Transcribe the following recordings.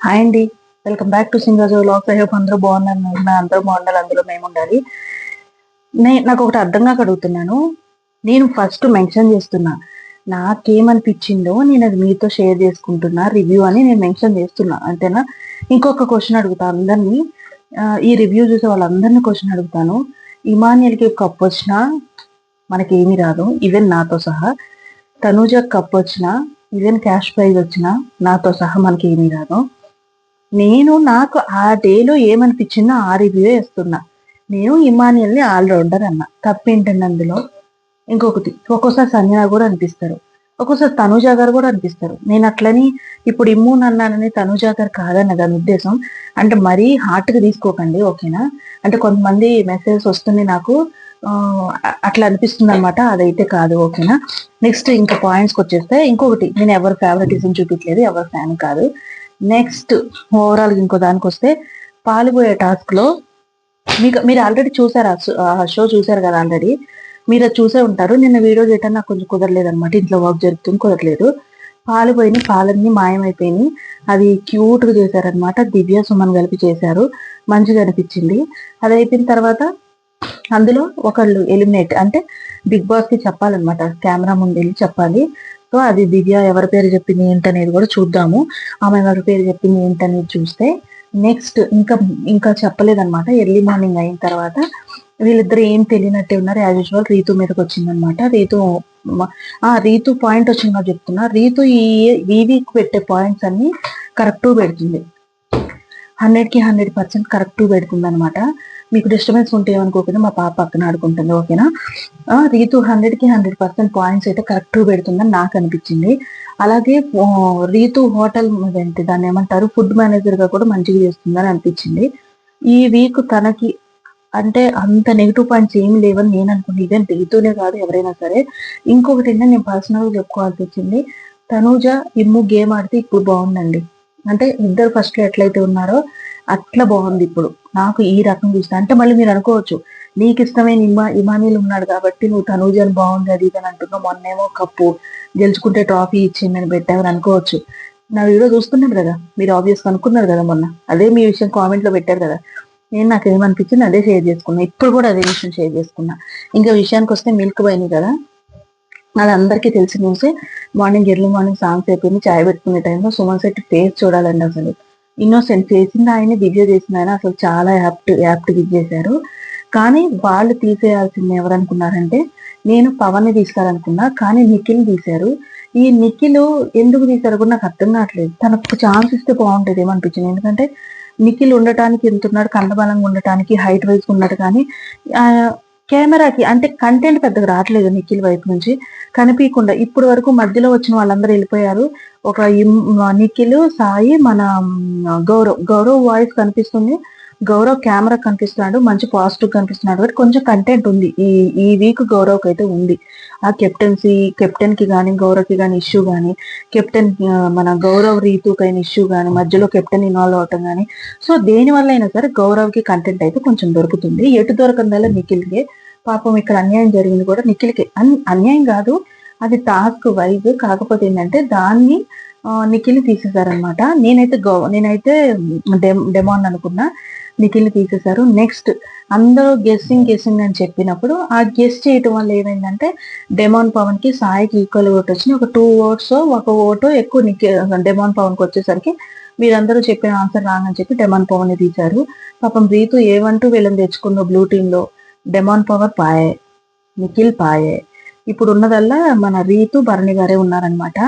Hi అండి. Welcome back to singer vlogs I hope అందరూ బాగున్నారు. అందరూ బాగుండాలి. అందులో మేము ఉండాలి. నేను నాకు ఒకటి అర్థంగా అడుగుతున్నాను. నేను ఫస్ట్ మెన్షన్ చేస్తున్నా. నాకేమనిపించిందో నేను అది మీతో షేర్ చేసుకుంటున్నా. రివ్యూ అని నేను మెన్షన్ చేస్తున్నా. అంతేనా? ఇంకొక క్వశ్చన్ అడుగుతా అందరినీ. ఈ రివ్యూ చూసే వాళ్ళందరినీ క్వశ్చన్ అడుగుతాను. ఇమానియల్కి కప్ వచ్చినా మనకి రాదు. ఈవెన్ నాతో సహా. తనూజ కప్ వచ్చినా ఈవెన్ క్యాష్ ప్రైజ్ వచ్చినా నాతో సహా మనకి ఏమీ రాదు. నేను నాకు ఆ డేలో ఏమనిపించిందో ఆ రివ్యూ వేస్తున్నా నేను ఇమానియల్ని ఆల్రౌండర్ అన్న. తప్పేంటండి అందులో? ఇంకొకటి ఒక్కోసారి సంజన కూడా అనిపిస్తారు. ఒక్కోసారి తనుజా గారు కూడా అనిపిస్తారు. నేను అట్లని ఇప్పుడు ఇమ్మూన్ అన్నానని తనుజా గారు కాదన్న దాని ఉద్దేశం. అంటే మరీ హార్ట్గా తీసుకోకండి ఓకేనా? అంటే కొంతమంది మెసేజెస్ వస్తున్నాయి నాకు అట్లా అనిపిస్తుంది అనమాట అదైతే కాదు ఓకేనా? నెక్స్ట్ ఇంకా పాయింట్స్కి వచ్చేస్తే ఇంకొకటి నేను ఎవరి ఫేవరెటిజం చూపించలేదు ఎవరు ఫ్యాన్ కాదు. నెక్స్ట్ ఓవరాల్ ఇంకో దానికి వస్తే పాలుపోయే టాస్క్లో మీకు మీరు ఆల్రెడీ చూసారు ఆ షో చూసారు కదా ఆల్రెడీ? మీరు అది చూసే ఉంటారు. నిన్న వీడియో చేయటం నాకు కొంచెం కుదరలేదు అనమాట ఇంట్లో వర్క్ జరుగుతుంది కుదరలేదు. పాలు పోయినాయి పాలన్నీ మాయమైపోయినాయి. అది క్యూట్గా చేశారనమాట దివ్య సుమన్ కలిపి చేశారు. మంచిగా అనిపించింది. అది అయిపోయిన తర్వాత అందులో ఒకళ్ళు ఎలిమినేట్ అంటే బిగ్ బాస్కి చెప్పాలన్నమాట. కెమెరా ముందు వెళ్ళి చెప్పాలి. సో అది దివ్య ఎవరి పేరు చెప్పింది ఏంటనేది కూడా చూద్దాము. ఆమె ఎవరి పేరు చెప్పింది ఏంటనేది చూస్తే నెక్స్ట్ ఇంకా ఇంకా చెప్పలేదన్నమాట. ఎర్లీ మార్నింగ్ అయిన తర్వాత వీళ్ళిద్దరు ఏం తెలియనట్టే ఉన్నారు. యాజ్ యూజువల్ రీతు మీదకి వచ్చిందనమాట రీతు ఆ రీతు పాయింట్ వచ్చిందో చెప్తున్నా. రీతు ఈ ఈ వీక్ పెట్టే పాయింట్స్ అన్ని కరెక్ట్ పెడుతుంది. హండ్రెడ్కి హండ్రెడ్ పర్సెంట్ కరెక్ట్ పెడుతుంది అనమాట మీకు డిస్టర్బెన్స్ ఉంటే ఏమనుకోకుండా మా పాప పక్కన ఆడుకుంటుంది ఓకేనా రీతు హండ్రెడ్కి హండ్రెడ్ పర్సెంట్ పాయింట్స్ అయితే కరెక్ట్ పెడుతుందని నాకు అనిపించింది. అలాగే రీతు హోటల్ ఏంటి దాన్ని ఏమంటారు ఫుడ్ మేనేజర్గా కూడా మంచిగా చేస్తుందని అనిపించింది. ఈ వీక్ తనకి అంటే అంత నెగిటివ్ పాయింట్స్ ఏమి లేవని నేను అనుకుంది ఇదే రీతునే కాదు ఎవరైనా సరే. ఇంకొకటి ఏంటంటే నేను పర్సనల్గా చెప్పుకోవాల్సి వచ్చింది. తనూజ ఇమ్ము గేమ్ ఆడితే ఇప్పుడు బాగుందండి. అంటే ఇద్దరు ఫస్ట్ ఎట్లయితే ఉన్నారో అట్లా బాగుంది ఇప్పుడు. నాకు ఈ రకం చూస్తే అంటే మళ్ళీ మీరు అనుకోవచ్చు నీకు ఇష్టమైన ఇమా ఇమానీలు ఉన్నాడు కాబట్టి నువ్వు తనూజని బాగుంది అది ఇది అని అంటున్నావు. మొన్నేమో కప్పు గెలుచుకుంటే ట్రాఫీ ఇచ్చిందని పెట్టావని అనుకోవచ్చు. నా వీడియో చూస్తున్నారు కదా మీరు ఆబ్వియస్ అనుకున్నారు కదా మొన్న. అదే మీ విషయం కామెంట్లో పెట్టారు కదా. నేను నాకు ఏమనిపించింది అదే షేర్ చేసుకున్నా. ఇప్పుడు కూడా అదే విషయం షేర్ చేసుకున్నా. ఇంకా విషయానికి వస్తే మిల్క్ పోయింది కదా అది అందరికీ తెలిసి న్యూసే మార్నింగ్ ఎర్లీ మార్నింగ్ సాంగ్స్ అయిపోయింది చాయ్ పెట్టుకునే టైంలో సుమన్ శెట్టి ఫేస్ చూడాలండి అసలు. ఇన్నోసెంట్ చేసింది ఆయన దివ్య చేసిన ఆయన అసలు చాలా యాప్ట్ యాప్ట్ చేశారు కానీ వాళ్ళు తీసేయాల్సింది ఎవరనుకున్నారంటే నేను పవన్ని తీసుకోవాలనుకున్నా కానీ నిఖిల్ తీశారు. ఈ నిఖిల్ ఎందుకు తీశారు కూడా నాకు అర్థం కావట్లేదు. తనకు ఛాన్స్ ఇస్తే బాగుంటుంది ఏమనిపించింది? ఎందుకంటే నిఖిల్ ఉండటానికి వెళ్తున్నాడు కండబలంగా ఉండటానికి హైట్ వైజ్ ఉన్నాడు కానీ కెమెరాకి అంటే కంటెంట్ పెద్దగా రావట్లేదు నిఖిల్ వైపు నుంచి. కనిపించకుండా ఇప్పుడు వరకు మధ్యలో వచ్చిన వాళ్ళందరూ వెళ్ళిపోయారు. ఒక నిఖిల్ సాయి మన గౌరవ్ గౌరవ్ వాయిస్ కనిపిస్తుంది. గౌరవ్ కెమెరా కనిపిస్తున్నాడు మంచి పాజిటివ్ కనిపిస్తున్నాడు. కాబట్టి కొంచెం కంటెంట్ ఉంది. ఈ ఈ వీక్ గౌరవ్కి అయితే ఉంది. ఆ కెప్టెన్సీ కెప్టెన్కి కానీ గౌరవ్కి కానీ ఇష్యూ కానీ కెప్టెన్ మన గౌరవ్ రీతుకి అయిన ఇష్యూ కానీ మధ్యలో కెప్టెన్ ఇన్వాల్వ్ అవటం కానీ సో దేని వల్ల అయినా సరే గౌరవ్కి కంటెంట్ అయితే కొంచెం దొరుకుతుంది. ఎటు దొరకందల్లా నిఖిల్కే. పాపం ఇక్కడ అన్యాయం జరిగింది కూడా నిఖిల్కి. అన్- అన్యాయం కాదు అది టాస్క్ వైజ్. కాకపోతే ఏంటంటే దాన్ని నిఖిల్ తీసేశారనమాట నేనైతే గౌ నేనైతే డెమో డెమాన్ అనుకున్నా. నిఖిల్ తీసేశారు. నెక్స్ట్ అందరూ గెస్సింగ్ గెస్సింగ్ అని చెప్పినప్పుడు ఆ గెస్ చేయటం వల్ల ఏమైందంటే డెమాన్ పవన్కి సాయికి ఈక్వల్ ఓట్ వచ్చింది. ఒక టూ ఓట్స్ ఒక ఓటు ఎక్కువ నిఖిల్ డెమాన్ పవన్కి వచ్చేసరికి మీరందరూ చెప్పిన ఆన్సర్ రాంగ్ అని చెప్పి డెమాన్ పవన్ని తీశారు. పాపం రీతు ఏమంటూ వీళ్ళని తెచ్చుకుందో బ్లూ టీమ్లో డెమాన్ పవర్ పాయే నిఖిల్ పాయే. ఇప్పుడు ఉన్నదల్లా మన రీతు భరణి గారే ఉన్నారనమాట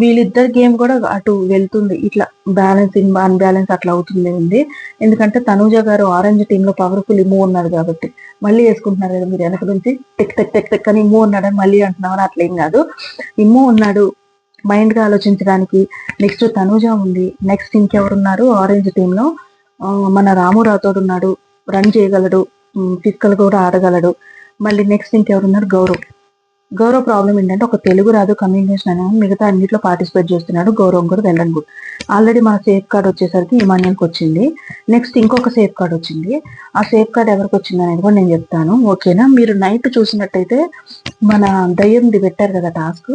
వీళ్ళిద్దరి గేమ్ కూడా అటు వెళ్తుంది. ఇట్లా బ్యాలెన్సింగ్ అన్బ్యాలెన్స్ అట్లా అవుతుంది ఉంది. ఎందుకంటే తనూజ గారు ఆరెంజ్ టీమ్లో పవర్ఫుల్ ఇమ్ము ఉన్నారు కాబట్టి. మళ్ళీ వేసుకుంటున్నారు కదా మీరు వెనక నుంచి. టెక్ టెక్ టెక్ టెక్ అని ఇమ్ము ఉన్నాడని మళ్ళీ అంటున్నామని అట్లేం కాదు. ఇమ్మో ఉన్నాడు. మైండ్గా ఆలోచించడానికి నెక్స్ట్ తనూజ ఉంది. నెక్స్ట్ ఇంకెవరున్నారు ఆరెంజ్ టీమ్లో మన రాము రాథోడ్ ఉన్నాడు. రన్ చేయగలడు. ఫిజికల్ కూడా ఆడగలడు. మళ్ళీ నెక్స్ట్ ఇంకెవరున్నారు? గౌరవ్. గౌరవ్ ప్రాబ్లం ఏంటంటే ఒక తెలుగు రాదు కమ్యూనికేషన్ అనేది మిగతా అన్నింటిలో పార్టిసిపేట్ చేస్తున్నాడు గౌరవం కూడా వెళ్ళడం గుడ్ ఆల్రెడీ మన సేఫ్ కార్డ్ వచ్చేసరికి ఇమాన్యుల్కి వచ్చింది. నెక్స్ట్ ఇంకొక సేఫ్ కార్డ్ వచ్చింది. ఆ సేఫ్ కార్డ్ ఎవరికి వచ్చింది అనేది కూడా నేను చెప్తాను. ఓకేనా మీరు నైట్ చూసినట్టయితే మన దయ్యంది పెట్టారు కదా టాస్క్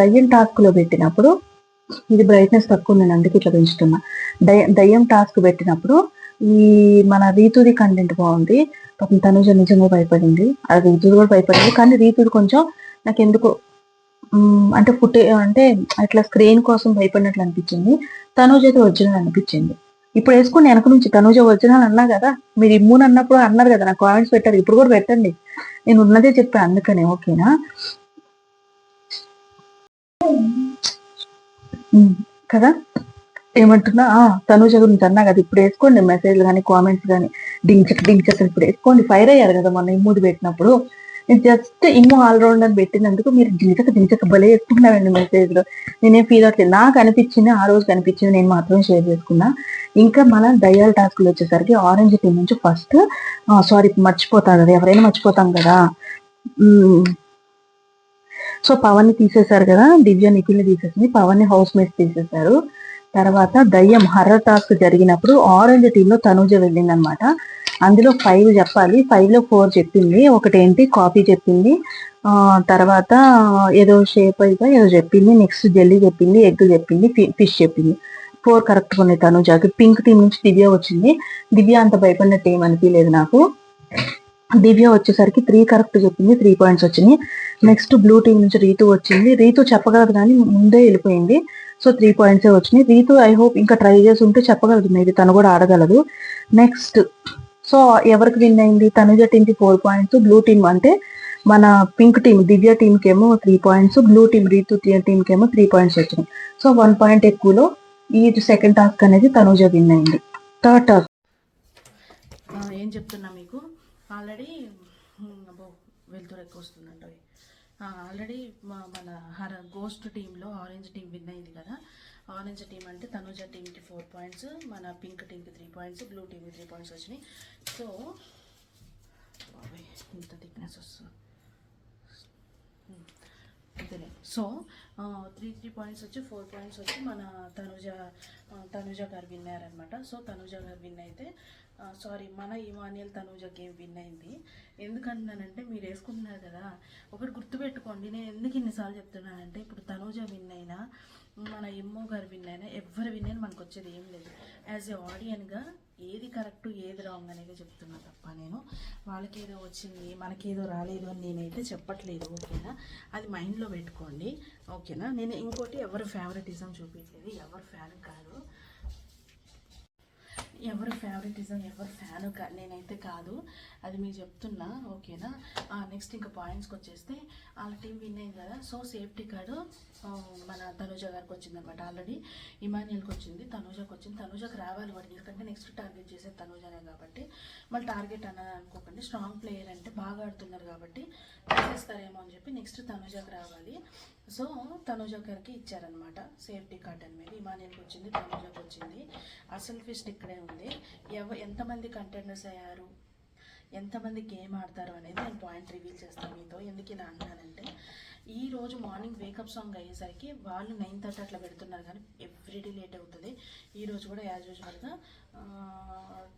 దయ్యం టాస్క్లో పెట్టినప్పుడు ఇది బ్రైట్నెస్ తక్కువ నేను అందుకే ఇట్లా పెంచుతున్నా. దయ దయ్యం టాస్క్ పెట్టినప్పుడు ఈ మన రీతుది కంటెంట్ బాగుంది. పాపం తనుజ నిజంగా భయపడింది. అది రీతుది కూడా భయపడింది. కానీ రీతుది కొంచెం నాకు ఎందుకు అంటే ఫుటే అంటే అట్లా స్క్రీన్ కోసం భయపడినట్లు అనిపించింది. తనూజ్ అయితే ఒరిజినల్ అనిపించింది. ఇప్పుడు వేసుకుని వెనక నుంచి తనూజ ఒరిజినల్ అన్నా కదా మీరు ఇమ్యూన్ అన్నప్పుడు అన్నారు కదా నాకు కామెంట్స్ పెట్టారు ఇప్పుడు కూడా పెట్టండి. నేను ఉన్నదే చెప్పాను అందుకనే ఓకేనా? కదా? ఏమంటున్నా? తనూజ గురించి అన్నా కదా ఇప్పుడు వేసుకోండి మెసేజ్లు కానీ కామెంట్స్ కానీ డించక్ డించక్ ఇప్పుడు వేసుకోండి. ఫైర్ అయ్యారు కదా మొన్న ఇమ్మూది పెట్టినప్పుడు. జస్ట్ ఇమ్ము ఆల్రౌండర్ పెట్టినందుకు మీరు డించక డించక భలే వేసుకుంటున్నారండి మెసేజ్లో నేనేం ఫీల్ అవ్వట్లేదు. నాకు అనిపించింది ఆ రోజు కనిపించింది నేను మాత్రం షేర్ చేసుకున్నా. ఇంకా మన డయల్ టాస్క్లు వచ్చేసరికి ఆరెంజ్ టీం నుంచి ఫస్ట్ సారీ మర్చిపోతాం కదా ఎవరైనా మర్చిపోతాం కదా. సో పవన్ని తీసేశారు కదా. దివ్య నిఖిల్ని తీసేసింది. పవన్ని హౌస్ మేట్స్ తీసేశారు. తర్వాత దయ్యం హర్రర్ టాస్క్ జరిగినప్పుడు ఆరెంజ్ టీమ్లో తనూజ వెళ్ళింది అనమాట అందులో ఫైవ్ చెప్పాలి. ఫైవ్లో ఫోర్ చెప్పింది. ఒకటి ఏంటి కాఫీ చెప్పింది తర్వాత ఏదో షేప్ అయితే ఏదో చెప్పింది. నెక్స్ట్ జెల్లీ చెప్పింది. ఎగ్ చెప్పింది. ఫిష్ చెప్పింది. ఫోర్ కరెక్ట్ ఉన్నాయి తనుజాకి పింక్ టీం నుంచి దివ్య వచ్చింది. దివ్య అంత భయపడినట్టు ఏం అనిపించలేదు నాకు. దివ్య వచ్చేసరికి త్రీ కరెక్ట్ చెప్పింది. త్రీ పాయింట్స్ వచ్చినాయి నెక్స్ట్ బ్లూ టీం నుంచి రీతు వచ్చింది. రీతు చెప్పగలదు కానీ ముందే వెళ్ళిపోయింది. సో త్రీ పాయింట్సే వచ్చినాయి. రీతు ఐ హోప్ ఇంకా ట్రై చేసి ఉంటే చెప్పగలదు మేబీ తను కూడా ఆడగలదు. నెక్స్ట్ సో ఎవరికి విన్ అయింది? తనుజ టీమ్కి ఫోర్ పాయింట్స్ బ్లూ టీమ్ అంటే మన పింక్ టీమ్ దివ్య టీంకి ఏమో three points blue team Rithu టీంకి ఏమో త్రీ పాయింట్స్ వచ్చినాయి. సో వన్ పాయింట్ ఎక్కువలో ఈ సెకండ్ టాస్క్ అనేది తనుజ విన్ అయింది. థర్డ్ టాస్క్ ఏం చెప్తున్నా మీకు? ఆల్రెడీ అబ్బో వెళ్తురు ఎక్కువ వస్తుందండి. ఆల్రెడీ మన హర గోస్ట్ టీంలో ఆరెంజ్ టీం విన్ అయింది కదా. ఆరెంజ్ టీం అంటే తనుజ టీంకి ఫోర్ పాయింట్స్ మన పింక్ టీమ్కి త్రీ పాయింట్స్ బ్లూ టీమ్కి త్రీ పాయింట్స్ వచ్చినాయి. సో బాబోయ్, ఇంత థిక్నెస్ వస్తుంది. అంతేలే. సో త్రీ త్రీ పాయింట్స్ వచ్చి ఫోర్ పాయింట్స్ వచ్చి మన తనుజ ఆ, తనుజ గారు విన్ అయ్యారనమాట సో తనుజ గారు విన్ అయితే సారీ మన ఇమానియల్ తనుజ గేమ్ విన్ అయింది? ఎందుకంటున్నానంటే మీరు వేసుకుంటున్నారు కదా. ఒకటి గుర్తుపెట్టుకోండి నేను ఎందుకు ఇన్నిసార్లు చెప్తున్నానంటే ఇప్పుడు తనుజ విన్ అయినా మన ఎమ్మో గారు విన్ అయినా ఎవరు విన్ అయినా మనకు వచ్చేది ఏం లేదు. యాజ్ ఏ ఆడియన్గా ఏది కరెక్ట్ ఏది రాంగ్ అనేది చెప్తున్నా తప్ప నేను. వాళ్ళకి ఏదో వచ్చింది మనకేదో రాలేదు అని నేనైతే చెప్పట్లేదు ఓకేనా? అది మైండ్లో పెట్టుకోండి ఓకేనా? నేను ఇంకోటి ఎవరు ఫేవరెటిజం చూపించేది? ఎవరు ఫ్యాన్ కాదు. ఎవరు ఫేవరెటిజం ఎవరు ఫ్యాన్ కా నేనైతే కాదు. అది మీరు చెప్తున్నా ఓకేనా? నెక్స్ట్ ఇంకా పాయింట్స్కి వచ్చేస్తే వాళ్ళ టీం విన్ అయింది కదా. సో సేఫ్టీ కార్డు మన తనుజ గారికి వచ్చిందనమాట ఆల్రెడీ ఇమాన్యుల్కి వచ్చింది తనుజకి వచ్చింది. తనుజకి రావాలి వాడికి ఎందుకంటే నెక్స్ట్ టార్గెట్ చేసేది తనుజనే కాబట్టి. మళ్ళీ టార్గెట్ అన్నది అనుకోకండి. స్ట్రాంగ్ ప్లేయర్ అంటే బాగా ఆడుతున్నారు కాబట్టి చేస్తారేమో అని చెప్పి నెక్స్ట్ తనుజకి రావాలి. సో తనుజ గారికి ఇచ్చారనమాట సేఫ్టీ కార్డ్ అనేది ఇమానియల్కి వచ్చింది తనుజకి వచ్చింది. అసలు ఫిస్ట్ ఇక్కడే ఉంది. ఎవ ఎంతమంది కంటెండర్స్ అయ్యారు? ఎంతమంది గేమ్ ఆడతారు అనేది నేను పాయింట్ రివీల్ చేస్తాను మీతో. ఎందుకు ఇలా అంటున్నానంటే ఈ రోజు మార్నింగ్ వేకప్ సాంగ్ అయ్యేసరికి వాళ్ళు నైన్ థర్టీ అట్లా పెడుతున్నారు కానీ ఎవ్రీడే లేట్ అవుతుంది. ఈ రోజు కూడా యాజ్ యూజువల్గా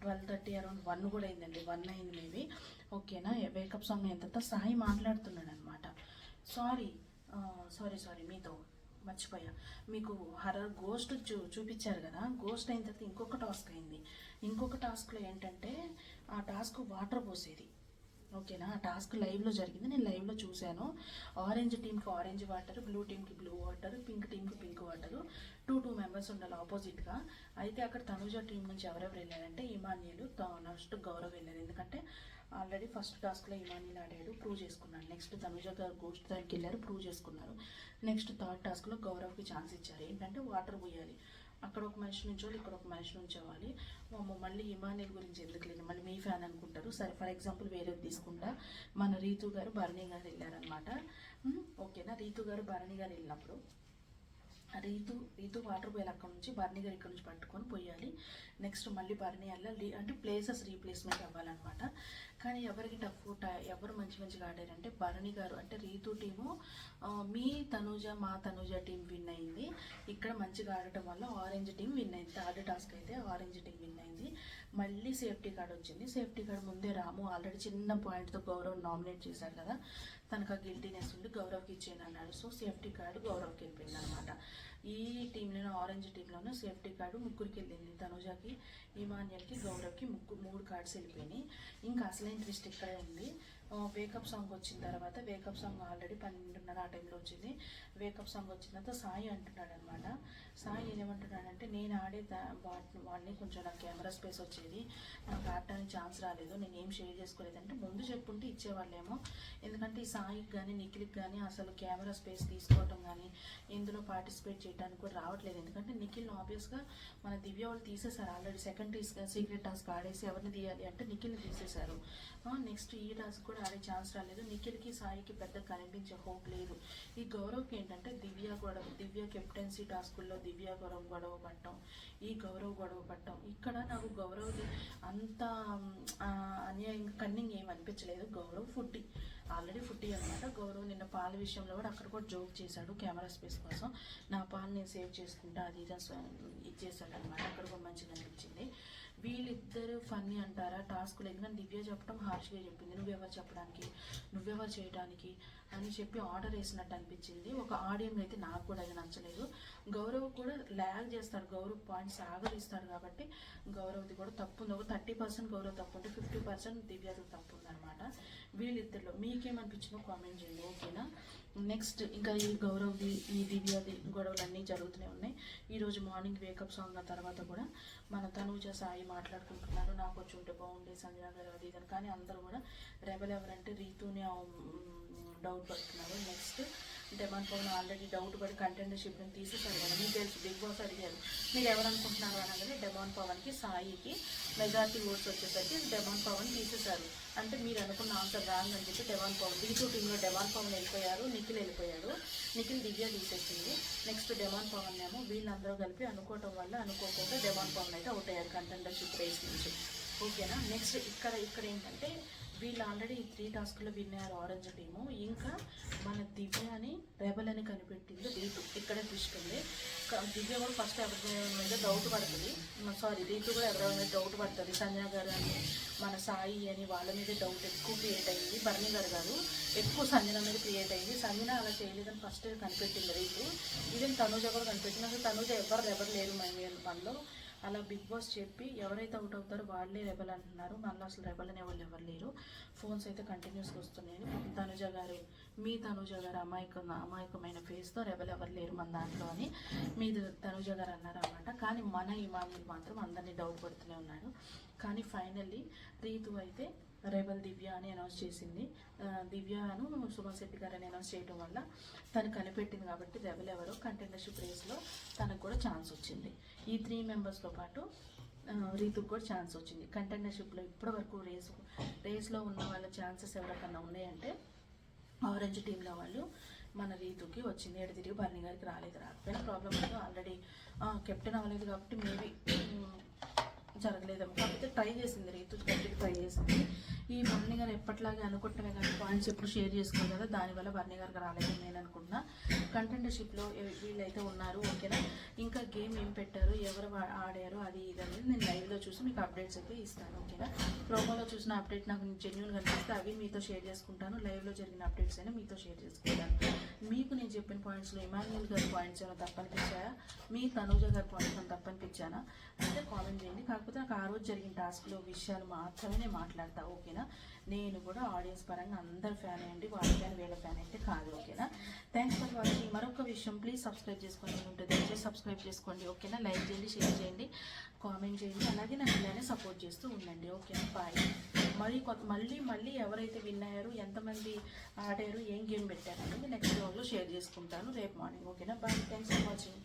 ట్వెల్వ్ థర్టీ అరౌండ్ వన్ కూడా అయిందండి. వన్ అయింది మేబీ ఓకేనా వేకప్ సాంగ్ అయిన తర్వాత సాయి మాట్లాడుతున్నాడు అనమాట సారీ సారీ సారీ మీతో మర్చిపోయా. మీకు హర్రర్ గోస్ట్ చూ చూపించారు కదా? గోస్ట్ అయిన తర్వాత ఇంకొక టాస్క్ అయింది. ఇంకొక టాస్క్లో ఏంటంటే ఆ టాస్క్ వాటర్ పోసేది. ఓకేనా ఆ టాస్క్ లైవ్లో జరిగింది. నేను లైవ్లో చూశాను. ఆరెంజ్ టీంకి ఆరెంజ్ వాటర్ బ్లూ టీమ్కి బ్లూ వాటర్ పింక్ టీంకి pink water two two members ఉండాలి ఆపోజిట్గా అయితే అక్కడ తనుజ టీం నుంచి ఎవరెవరు వెళ్ళారంటే ఇమాన్యులు నెక్స్ట్ గౌరవ్ వెళ్ళారు. ఎందుకంటే ఆల్రెడీ ఫస్ట్ టాస్క్లో ఇమాన్యుల్ ఆడాడు ప్రూవ్ చేసుకున్నాడు. నెక్స్ట్ తనుజ గారు గోస్ట్ దానికి వెళ్ళారు ప్రూవ్ చేసుకున్నారు. నెక్స్ట్ థర్డ్ టాస్క్లో గౌరవ్కి ఛాన్స్ ఇచ్చారు. ఏంటంటే వాటర్ పోయాలి. అక్కడ ఒక మనిషి నుంచోవాలి ఇక్కడ ఒక మనిషి నుంచోవాలి. మళ్ళీ ఇమానియల్ గురించి ఎందుకు లేదు మళ్ళీ మీ ఫ్యాన్ అనుకుంటారు. సరే ఫర్ ఎగ్జాంపుల్ వేరేది తీసుకుంటా. మన రీతు గారు భరణి గారు వెళ్ళారనమాట ఓకేనా? రీతు గారు భరణి గారు వెళ్ళినప్పుడు రీతు రీతు వాటర్ పోయాలి అక్కడ నుంచి బర్నీ గారు ఇక్కడ నుంచి పట్టుకొని పోయాలి. నెక్స్ట్ మళ్ళీ బర్నీ వెళ్ళాలి అంటే ప్లేసెస్ రీప్లేస్మెంట్ అవ్వాలన్నమాట. కానీ ఎవరికి టఫ్ ఎవరు మంచి మంచిగా ఆడారంటే భరణి గారు. అంటే రీతు టీము మీ తనుజ మా తనుజ టీం విన్ అయింది. ఇక్కడ మంచిగా ఆడటం వల్ల ఆరెంజ్ టీం విన్ అయింది. థర్డ్ టాస్క్ అయితే ఆరెంజ్ టీం విన్ అయింది. మళ్ళీ సేఫ్టీ కార్డ్ వచ్చింది. సేఫ్టీ కార్డ్ ముందే రాము ఆల్రెడీ చిన్న పాయింట్తో గౌరవ్ నామినేట్ చేశారు కదా. తనకు ఆ గిల్టీనెస్ ఉండి గౌరవ్కి ఇచ్చేయను అన్నాడు. సో సేఫ్టీ కార్డు గౌరవ్కి వెళ్ళిపోయింది అనమాట ఈ టీంలోనే ఆరెంజ్ టీంలోనే సేఫ్టీ కార్డు ముగ్గురికి వెళ్ళింది. తనుజాకి ఈమాన్యల్కి గౌరవ్కి ముగ్గు మూడు కార్డ్స్ వెళ్ళిపోయినాయి. ఇంకా అసలైన ట్విస్ట్ ఇక్కడే ఉంది. వేకప్ సాంగ్ వచ్చిన తర్వాత వేకప్ సాంగ్ ఆల్రెడీ పన్నెండున్నర ఆ టైంలో వచ్చింది. వేకప్ సాంగ్ వచ్చిన తర్వాత సాయి అంటున్నాడు అనమాట సాయి ఏమంటున్నాడంటే నేను ఆడే వాటిని వాడిని కొంచెం నాకు కెమెరా స్పేస్ వచ్చేది. నాకు ఆడటానికి ఛాన్స్ రాలేదు. నేను ఏం షేర్ చేసుకోలేదంటే ముందు చెప్పుంటే ఇచ్చేవాళ్ళేమో. ఎందుకంటే ఈ సాయికి కానీ నిఖిల్కి కానీ అసలు కెమెరా స్పేస్ తీసుకోవటం కానీ ఇందులో పార్టిసిపేట్ చేయడానికి కూడా రావట్లేదు. ఎందుకంటే నిఖిల్ ఆబ్వియస్గా మన దివ్య వాళ్ళు తీసేశారు already second task secret task ఆడేసి ఎవరిని తీయాలి అంటే నిఖిల్ని తీసేశారు. నెక్స్ట్ ఈ టాస్క్ కూడా ఆడే ఛాన్స్ రాలేదు. నిఖిల్కి సాయికి పెద్ద కనిపించే హోప్ లేదు. ఈ గౌరవ్కి ఏంటంటే దివ్య కూడా దివ్య కెప్టెన్సీ టాస్కుల్లో దివ్య గౌరవ్ గొడవ పట్టడం ఈ గౌరవ్ గొడవ పట్టడం ఇక్కడ నాకు గౌరవ్ది అంత అన్యాయం అన్యాయంగా కన్నింగ్ ఏం అనిపించలేదు. గౌరవ్ ఫుడ్డి ఆల్రెడీ ఫుడ్డి అనమాట గౌరవ్ నిన్న పాల విషయంలో కూడా అక్కడ కూడా జోక్ చేశాడు కెమెరా స్పేస్ కోసం. నా పాలు నేను సేవ్ చేసుకుంటా అది ఇది ఇచ్చేసాడు అనమాట అక్కడ కూడా మంచిగా అనిపించింది. వీళ్ళిద్దరు ఫన్నీ అంటారా? టాస్క్ లేకుండా దివ్య చెప్పడం హార్ష్గా చెప్పింది. నువ్వెవరు చెప్పడానికి? నువ్వెవరు చేయడానికి? అని చెప్పి ఆర్డర్ వేసినట్టు అనిపించింది. ఒక ఆడియన్ అయితే నాకు కూడా అది నచ్చలేదు. గౌరవ్ కూడా ల్యాగ్ చేస్తాడు. గౌరవ్ పాయింట్స్ ఆగలిస్తాడు కాబట్టి గౌరవ్ది కూడా తప్పు ఉంది ఒక థర్టీ పర్సెంట్ గౌరవ్ తప్పు ఉంటే ఫిఫ్టీ పర్సెంట్ దివ్యది తప్పు ఉందన్నమాట వీళ్ళిద్దరిలో మీకేమనిపించిందో కామెంట్ చేయండి. ఓకేనా? నెక్స్ట్ ఇంకా ఈ గౌరవ్ది ఈ దివ్యది గొడవలు అన్నీ జరుగుతూనే ఉన్నాయి. ఈరోజు మార్నింగ్ వేకప్ సాంగ్ ఆ తర్వాత కూడా మన తనూజ సాయి మాట్లాడుకుంటున్నారు. నాకు వచ్చి ఉంటే బాగుండే సంజన గారు అది ఇది కానీ అందరూ కూడా రెబల్ ఎవరంటే రీతూనే డౌట్ పడుతున్నారు. Next demon Pavan already doubt పడి కంటెండర్షిప్ని తీసేశారు కదా మీకు తెలుసు బిగ్ బాస్ అడిగారు. మీరు ఎవరనుకుంటున్నారు అనగానే డెమాన్ పవన్కి సాయికి మెజార్టీ ఓట్స్ వచ్చేసరికి డెమాన్ పవన్ తీసేశారు. అంటే మీరు అనుకున్న ఆన్సర్ రాంగ్ అని చెప్పి డెమాన్ పవన్ రీతు టీంలో డెమాన్ పవన్ వెళ్ళిపోయారు నిఖిల్ వెళ్ళిపోయాడు నిఖిల్ దివ్య తీసేసింది. నెక్స్ట్ డెమాన్ పవన్ ఏమో వీళ్ళందరూ కలిపి అనుకోవటం వల్ల అనుకోకుండా డెమాన్ పవన్ అయితే అవుట్ అయ్యారు కంటెండర్షిప్ రేస్ నుంచి. ఓకేనా? నెక్స్ట్ ఇక్కడ ఇక్కడ ఏంటంటే వీళ్ళు ఆల్రెడీ ఈ త్రీ టాస్క్లో విన్నారు ఆరెంజ్ టీము ఇంకా మన దివ్య అని రెబల్ అని కనిపెట్టింది రీతు ఇక్కడే తీసుకుంది ఉంది. దివ్య కూడా ఫస్ట్ ఎవరి మీద డౌట్ పడుతుంది. సారీ రీతు కూడా ఎవరి మీద డౌట్ పడుతుంది. సంజయ్ గారు అని మన సాయి అని వాళ్ళ మీద డౌట్ ఎక్కువ క్రియేట్ అయ్యింది బర్ణి గారు గారు ఎక్కువ సంజన మీద క్రియేట్ అయ్యింది సంజన అలా చేయలేదని ఫస్ట్ కనిపెట్టింది రీతు ఈవెన్ తనుజ కూడా కనిపెట్టింది. అసలు తనుజ ఎవరు రెబల్ లేరు మన మనలో అలా బిగ్ బాస్ చెప్పి ఎవరైతే అవుట్ అవుతారో వాళ్ళే రెబల్ అంటున్నారు. మళ్ళీ అసలు రెబల్ అనే వాళ్ళు ఎవరు లేరు. ఫోన్స్ అయితే కంటిన్యూస్గా వస్తున్నాయి. తనుజ గారు మీ తనుజ గారు అమాయక అమాయకమైన ఫేస్తో రెబల్ ఎవరు లేరు మన దాంట్లో అని మీ తనుజ గారు అన్నారన్నమాట. కానీ మన ఇమాన్యుల్ మాత్రం అందరినీ డౌట్ పడుతూనే ఉన్నాడు కానీ ఫైనల్లీ రీతు అయితే రెబల్ దివ్య అని అనౌన్స్ చేసింది. దివ్యను సుమన్ శెట్టి గారు అని అనౌన్స్ చేయడం వల్ల తను కనిపెట్టింది కాబట్టి రెబల్ ఎవరో కంటెండర్షిప్ రేస్లో తనకు కూడా ఛాన్స్ వచ్చింది. ఈ త్రీ మెంబర్స్తో పాటు రీతుకు కూడా ఛాన్స్ వచ్చింది. కంటెండర్షిప్లో ఇప్పటివరకు రేస్ రేస్లో ఉన్న వాళ్ళ ఛాన్సెస్ ఎవరికన్నా ఉన్నాయంటే ఆరెంజ్ టీంలో వాళ్ళు మన రీతుకి వచ్చింది. ఎడ తిరిగి బర్ని గారికి రాలేదు. రాకపోయినా ప్రాబ్లం లేదు ఆల్రెడీ కెప్టెన్ అవ్వలేదు కాబట్టి మేబీ జరగలేదేమో కాకపోతే ట్రై చేసింది రీతు ట్రై చేసింది. ఈ మమ్మీ గారు ఎప్పట్లాగే అనుకుంటమే కానీ పాయింట్స్ ఎప్పుడు షేర్ చేసుకోవాలి కదా దానివల్ల బర్ని గారికి రాలేదు నేను అనుకుంటున్నా. కంటెంటర్షిప్లో వీళ్ళైతే ఉన్నారు ఓకేనా? ఇంకా గేమ్ ఏం పెట్టారు ఎవరు ఆడారు అది ఇది అనేది నేను లైవ్లో చూసి మీకు అప్డేట్స్ అయితే ఇస్తాను ఓకేనా? ప్రోమోలో చూసిన అప్డేట్ నాకు జెన్యున్ కనిపిస్తే అవి మీతో షేర్ చేసుకుంటాను. లైవ్లో జరిగిన అప్డేట్స్ అయినా మీతో షేర్ చేసుకుంటాను. మీకు నేను చెప్పిన పాయింట్స్లో ఇమాన్యుల్ గారి పాయింట్స్ ఏమైనా తప్పనిపించాయా? మీ తనూజ గారి పాయింట్స్ ఏమైనా తప్పనిపించానా? అయితే కామెంట్ చేయండి. కాకపోతే నాకు ఆ రోజు జరిగిన టాస్క్లో విషయాలు మాత్రమే నేను మాట్లాడతా ఓకేనా? నేను కూడా ఆడియన్స్ పరంగా అందరు ఫ్యాన్ అయ్యండి వాళ్ళ ఫ్యాన్ వీళ్ళ ఫ్యాన్ అయితే కాదు ఓకేనా? థ్యాంక్స్ ఫర్ వాచింగ్ మరొక విషయం ప్లీజ్ సబ్స్క్రైబ్ చేసుకోండి ఉంటుంది దయచేసి సబ్స్క్రైబ్ చేసుకోండి ఓకేనా? లైక్ చేయండి షేర్ చేయండి కామెంట్ చేయండి అలాగే నన్ను ఇలానే సపోర్ట్ చేస్తూ ఉండండి ఓకేనా? బాయ్ మళ్ళీ కొత్త మళ్ళీ మళ్ళీ ఎవరైతే విన్ అయ్యారు ఎంతమంది ఆడారు ఏం గేమ్ పెట్టారు అనేది నెక్స్ట్ బ్లాగ్లో షేర్ చేసుకుంటాను. రేపు మార్నింగ్ ఓకేనా బాయ్ థ్యాంక్స్ ఫర్ వాచింగ్